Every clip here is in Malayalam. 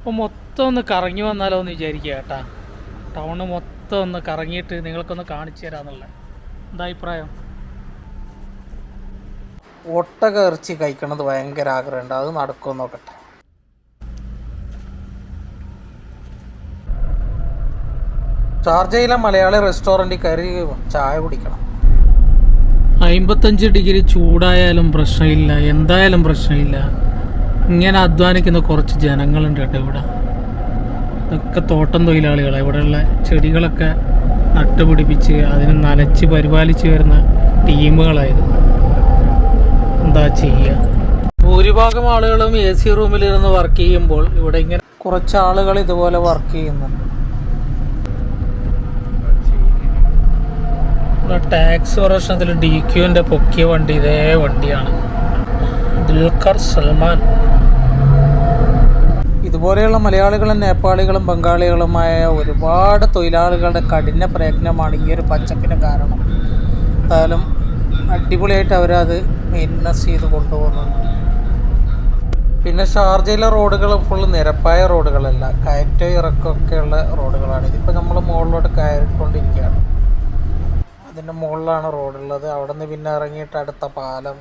അപ്പോൾ മൊത്തം ഒന്ന് കറങ്ങി വന്നാലോ എന്ന് വിചാരിക്കുക കേട്ടാ. ടൗണ് മൊത്തം ഒന്ന് കറങ്ങിയിട്ട് നിങ്ങൾക്കൊന്ന് കാണിച്ചു തരാന്നുള്ള എന്താ അഭിപ്രായം? ഒട്ടക ഇറച്ചി കഴിക്കണത് ഭയങ്കര ആഗ്രഹമുണ്ട്. അത് നടക്കുമോ നോക്കട്ടെ. ഷാർജയിലെ മലയാളി റെസ്റ്റോറന്റിൽ കയറി ചായ കുടിക്കണം. അമ്പത്തഞ്ച് ഡിഗ്രി ചൂടായാലും പ്രശ്നമില്ല. എന്തായാലും പ്രശ്നമില്ല. ഇങ്ങനെ അധ്വാനിക്കുന്ന കുറച്ച് ജനങ്ങളുണ്ട് കേട്ടോ ഇവിടെ. ഇതൊക്കെ തോട്ടം തൊഴിലാളികളാണ് ഇവിടെയുള്ള ചെടികളൊക്കെ നട്ടുപിടിപ്പിച്ച് അതിനെ നനച്ച് പരിപാലിച്ച് വരുന്ന ടീമുകളായത്. എന്താ ചെയ്യുക ഭൂരിഭാഗം ആളുകളും എ സി റൂമിലിരുന്ന് വർക്ക് ചെയ്യുമ്പോൾ ഇവിടെ ഇങ്ങനെ കുറച്ച് ആളുകൾ ഇതുപോലെ വർക്ക് ചെയ്യുന്നുണ്ട്. ടാക്സ് പ്രശ്നത്തിൽ ഡി ക്യുവിന്റെ പൊക്കിയ വണ്ടി ഇതേ വണ്ടിയാണ്. ദുൽഖർ സൽമാൻ. ഇതുപോലെയുള്ള മലയാളികളും നേപ്പാളികളും ബംഗാളികളുമായ ഒരുപാട് തൊഴിലാളികളുടെ കഠിന പ്രയത്നമാണ് ഈ ഒരു പച്ചപ്പിന് കാരണം. എന്തായാലും അടിപൊളിയായിട്ട് അവരത് മെയിന്റനൻസ് ചെയ്ത് കൊണ്ടുപോകുന്നുണ്ട്. പിന്നെ ഷാർജയിലെ റോഡുകൾ ഫുള്ള് നിരപ്പായ റോഡുകളല്ല കയറ്റം ഇറക്കമൊക്കെയുള്ള റോഡുകളാണ്. ഇതിപ്പോൾ നമ്മൾ മുകളിലോട്ട് കയറിക്കൊണ്ടിരിക്കുകയാണ്. അതിന്റെ മുകളിലാണ് റോഡുള്ളത്. അവിടെ നിന്ന് പിന്നെ ഇറങ്ങിയിട്ട് അടുത്ത പാലം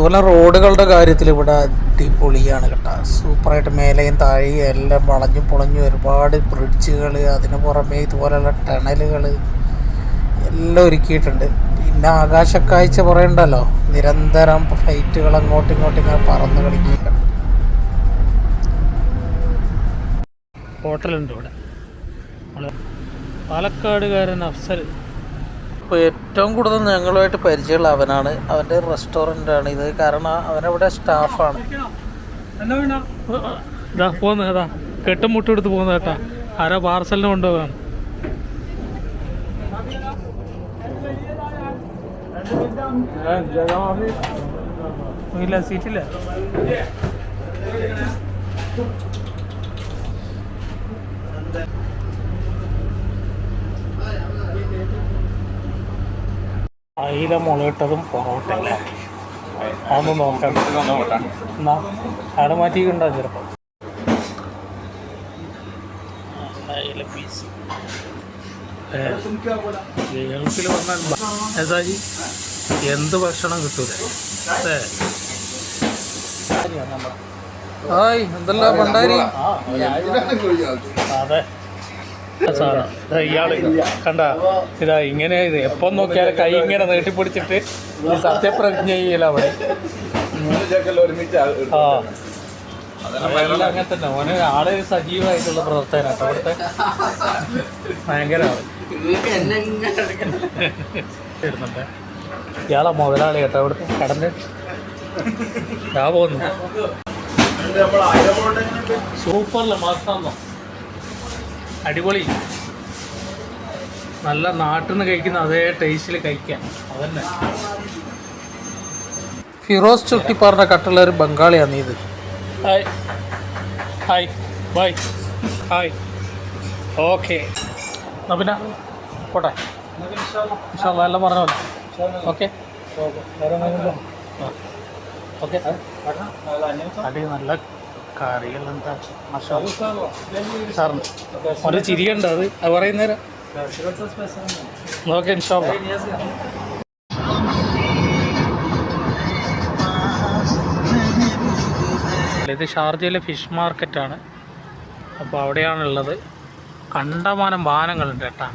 അതുപോലെ റോഡുകളുടെ കാര്യത്തിൽ ഇവിടെ അടിപൊളിയാണ് കേട്ടോ. സൂപ്പറായിട്ട് മേലെയും താഴെയും എല്ലാം വളഞ്ഞു പൊളഞ്ഞു ഒരുപാട് ബ്രിഡ്ജുകൾ അതിന് പുറമെ ഇതുപോലെയുള്ള ടണലുകൾ എല്ലാം ഒരുക്കിയിട്ടുണ്ട്. പിന്നെ ആകാശക്കാഴ്ച പറയണ്ടല്ലോ? നിരന്തരം ഫ്ലൈറ്റുകൾ അങ്ങോട്ടും ഇങ്ങോട്ടും ഇങ്ങനെ പറന്ന് കളിക്കുകയാണ്. ഹോട്ടലുണ്ട് ഇവിടെ. പാലക്കാടുകാരൻ അഫ്സൽ ഇപ്പോൾ ഏറ്റവും കൂടുതൽ ഞങ്ങളുമായിട്ട് പരിചയമുള്ള അവനാണ്. അവന്റെ റെസ്റ്റോറന്റാണ് ഇത്. കാരണം അവനവിടെ സ്റ്റാഫാണ് ഇതാ പോന്ന്? അതാ കെട്ടും മുട്ടും എടുത്ത് പോകുന്ന കേട്ടാ. ആരാ പാർസലിന് കൊണ്ടുപോകാണ് ഇല്ല സീറ്റില്ല അയില മുളയിട്ടതും പൊറോട്ട അല്ലേ അതൊന്ന് നോക്കാം. എന്നാ അവിടെ മാറ്റിയിട്ടുണ്ടോ ചിലപ്പോൾ അയില പീസ് ഗൾഫിൽ വന്നാൽ ഏതാജി എന്ത് ഭക്ഷണം കിട്ടൂലേ? അല്ലേ? ഹായ് എന്തല്ല പണ്ടാരി അതെ. സാധനം. ഇയാൾ കണ്ട ഇതാ ഇങ്ങനെ ഇത് എപ്പം നോക്കിയാലും കൈ ഇങ്ങനെ നീട്ടിപ്പിടിച്ചിട്ട് ഈ സത്യപ്രതിജ്ഞ ചെയ്യല അവിടെ ആ. അങ്ങനെ തന്നെ. ഓന് ആൾ സജീവമായിട്ടുള്ള പ്രവർത്തകനാണ് കേട്ടോ അവിടുത്തെ ഭയങ്കര ആൾ. വരുന്നുണ്ട് ഇയാളെ മുതലാളി കേട്ടോ അവിടുത്തെ കടന്ന് ഞാൻ പോകുന്നു സൂപ്പറല്ല മാസാന്നോ. അടിപൊളി. നല്ല നാട്ടിൽ നിന്ന് കഴിക്കുന്ന അതേ ടേസ്റ്റിൽ കഴിക്കാം. അതന്നെ. ഫിറോസ് ചുട്ടിപ്പാറിന്റെ കട്ടുള്ള ഒരു ബംഗാളിയാണ് ഇത്. Hi hi bye hi okay എന്നാൽ പിന്നെ പോട്ടെ. ഇൻഷാല്ലാ എല്ലാം പറഞ്ഞ പോലെ. ഓക്കെ. ഓക്കെ അടി നല്ല കറികൾ എന്താ സാറിന്. ഒരു ചിരിയുണ്ട് അത്? അത് പറയുന്നേരം ഓക്കെ ഇൻഷാല്ലാ ഇത് ഷാർജയിലെ ഫിഷ് മാർക്കറ്റാണ്. അപ്പോൾ അവിടെയാണുള്ളത്. കണ്ടമാനം വാഹനങ്ങളുണ്ട് കേട്ടാ.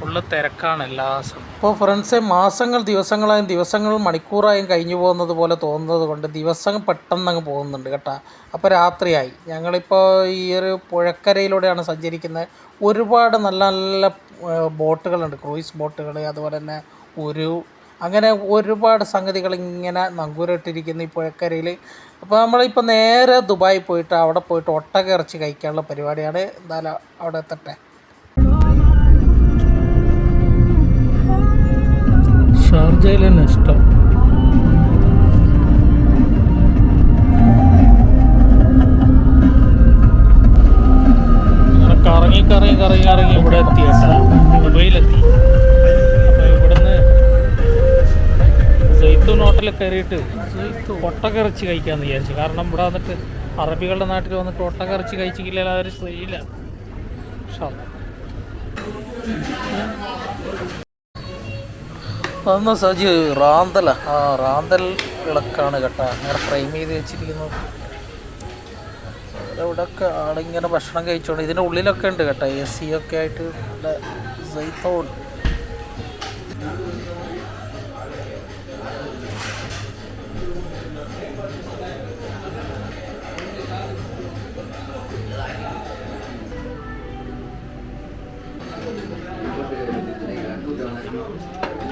ഫുള്ള് തിരക്കാണ് എല്ലാ സമയം ഇപ്പോൾ ഫ്രണ്ട്സ് മാസങ്ങൾ ദിവസങ്ങളായും ദിവസങ്ങൾ മണിക്കൂറായും കഴിഞ്ഞു പോകുന്നത് പോലെ തോന്നുന്നത് കൊണ്ട് ദിവസം പെട്ടെന്ന് അങ്ങ് പോകുന്നുണ്ട് കേട്ടോ. അപ്പോൾ രാത്രിയായി. ഞങ്ങളിപ്പോൾ ഈ ഒരു പുഴക്കരയിലൂടെയാണ് സഞ്ചരിക്കുന്നത്. ഒരുപാട് നല്ല നല്ല ബോട്ടുകളുണ്ട്. ക്രൂയിസ് ബോട്ടുകൾ അതുപോലെ തന്നെ ഒരു അങ്ങനെ ഒരുപാട് സംഗതികൾ ഇങ്ങനെ നങ്കൂരിട്ടിരിക്കുന്നു ഈ പുഴക്കരയിൽ അപ്പോൾ നമ്മളിപ്പോൾ നേരെ ദുബായി പോയിട്ട് അവിടെ പോയിട്ട് ഒട്ടക ഇറച്ചി കഴിക്കാനുള്ള പരിപാടിയാണ് എന്തായാലും അവിടെ എത്തട്ടെ. ഷാർജയിൽ തന്നെ ഇഷ്ടം കറങ്ങി കറങ്ങി കറങ്ങി കറങ്ങി ഇവിടെ എത്തി അപ്പോൾ ഇവിടുന്ന് ഹോട്ടലിൽ കയറിയിട്ട് ഒട്ടക്കിറച്ചി കഴിക്കാമെന്ന് വിചാരിച്ചു. കാരണം ഇവിടെ വന്നിട്ട് അറബികളുടെ നാട്ടിൽ വന്നിട്ട് ഒട്ടക്കിറച്ചി കഴിച്ചിട്ടില്ല അതൊരു ശരിയില്ല അതൊന്ന് സജി റാന്തല. ആ റാന്തൽ വിളക്കാണ് കേട്ടോ. അങ്ങനെ ഫ്രെയിം ചെയ്ത് വെച്ചിരിക്കുന്നത് ഇവിടെയൊക്കെ ആളിങ്ങനെ ഭക്ഷണം കഴിച്ചോണ്ട് ഇതിന്റെ ഉള്ളിലൊക്കെ ഉണ്ട് കേട്ടോ. എ സി ഒക്കെ ആയിട്ട് നല്ല സൈത്തോൺ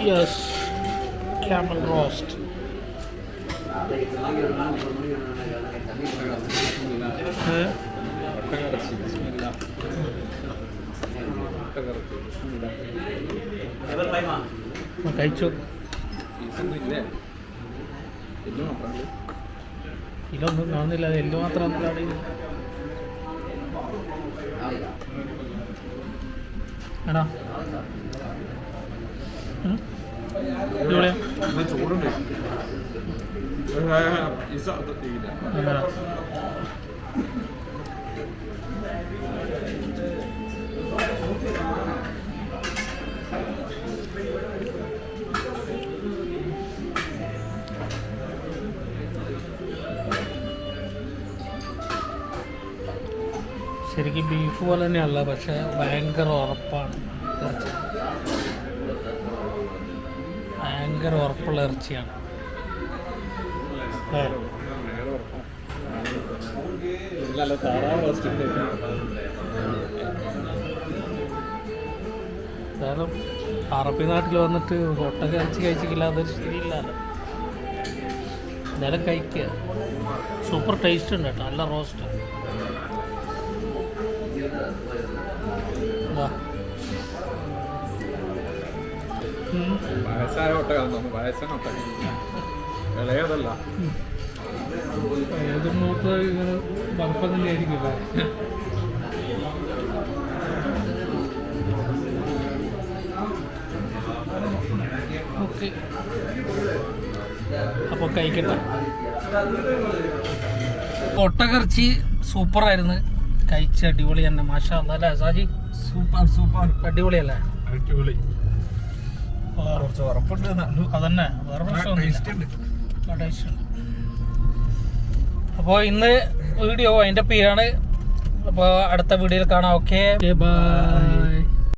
യെസ് ക്യാമൽ റോസ്റ്റ് കഴിച്ചു. ഇതൊന്നും കാണുന്നില്ല. അത് എല്ലു മാത്രം എടാ. എങ്ങനാ? ശരിക്കും ബീഫ് പോലെ തന്നെയല്ല പക്ഷെ ഭയങ്കര ഉറപ്പാണ് ഇറച്ചി ഭയങ്കര ഉറപ്പുള്ള ഇറച്ചിയാണ്. അറബി നാട്ടിൽ വന്നിട്ട് ഒട്ടക ഇറച്ചി കഴിച്ചിട്ടില്ല അതൊരു ശരിയില്ലല്ലോ. എന്തായാലും കഴിക്കുക സൂപ്പർ ടേസ്റ്റ് ഉണ്ട് കേട്ടോ നല്ല റോസ്റ്റ് വയസ്സായ ഒട്ടകം തോന്നുന്നു വയസ്സായ ഒട്ടകം ഇളയതല്ല. ഏതും നോക്കുക ഇങ്ങനെ വറുപ്പം തന്നെ ആയിരിക്കും ഓക്കെ. അപ്പോൾ കഴിക്കട്ടെ. ഒട്ടകർച്ചി സൂപ്പറായിരുന്നു. കഴിച്ച് അടിപൊളി തന്നെ. മാഷാ അല്ലാ സാജി? Super super. അടിപൊളിയല്ലേ? അടിപൊളി. കുറച്ച് ഉറപ്പുണ്ട് അതന്നെ. വേറെ പ്രശ്നമൊന്നുമില്ല. അപ്പോൾ ഇന്ന് വീഡിയോ അതിന്റെ പേരാണ്. അപ്പോൾ അടുത്ത വീഡിയോയിൽ കാണാം. Okay bye